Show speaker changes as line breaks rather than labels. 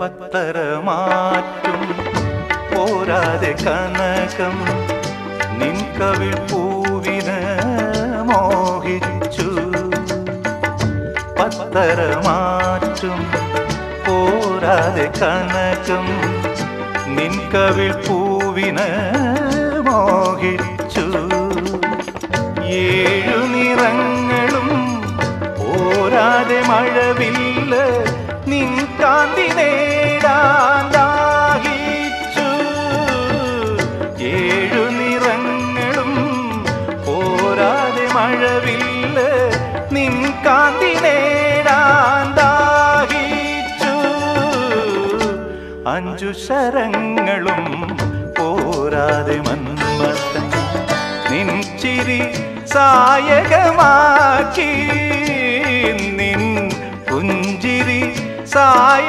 പത്തരമാറ്റും പോരാതെ കനകം നിൻ കവിൾ പൂവിന് മോഹിച്ചു. പത്തരമാറ്റും പോരാതെ കനകം നിൻ കവിൾ പൂവിന് മോഹിച്ചു. ഏഴു നിറങ്ങളും പോരാതെ മഴവില്ല നിൻ കാന്തി മഴവില്ല നിൻ കാന്തി നേടാൻ അഞ്ചു ശരങ്ങളും പോരാതെ മന്മത്തൻ നിൻ ചിരി സായകമാക്കി. നിൻ പുഞ്ചിരി സായ